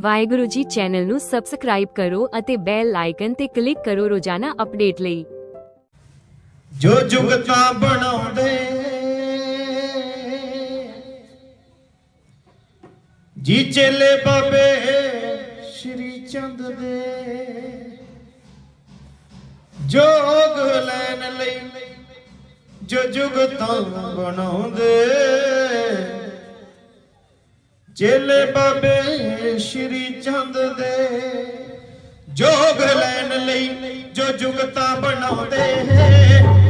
Waheguru ji channel ਨੂੰ subscribe ਕਰੋ ਅਤੇ ਬੈਲ ਆਈਕਨ ਤੇ ਕਲਿੱਕ ਕਰੋ ਰੋਜ਼ਾਨਾ ਅਪਡੇਟ ਲਈ। ਜੋ ਜੁਗਤਾਂ ਬਣਾਉਂਦੇ, ਜੀ ਚੇਲੇ ਬਾਬੇ ਸ਼੍ਰੀ ਚੰਦ ਦੇ, ਜੋਗ ਲੈਣ ਲਈ ਜੋ ਜੁਗਤਾਂ ਬਣਾਉਂਦੇ। ਚੇਲੇ ਬਾਬੇ ਸ਼੍ਰੀ ਚੰਦ ਦੇ ਜੋਗ ਲੈਣ ਲਈ ਜੋ ਜੁਗਤਾਂ ਬਣਾਉਂਦੇ ਚੇਲੇ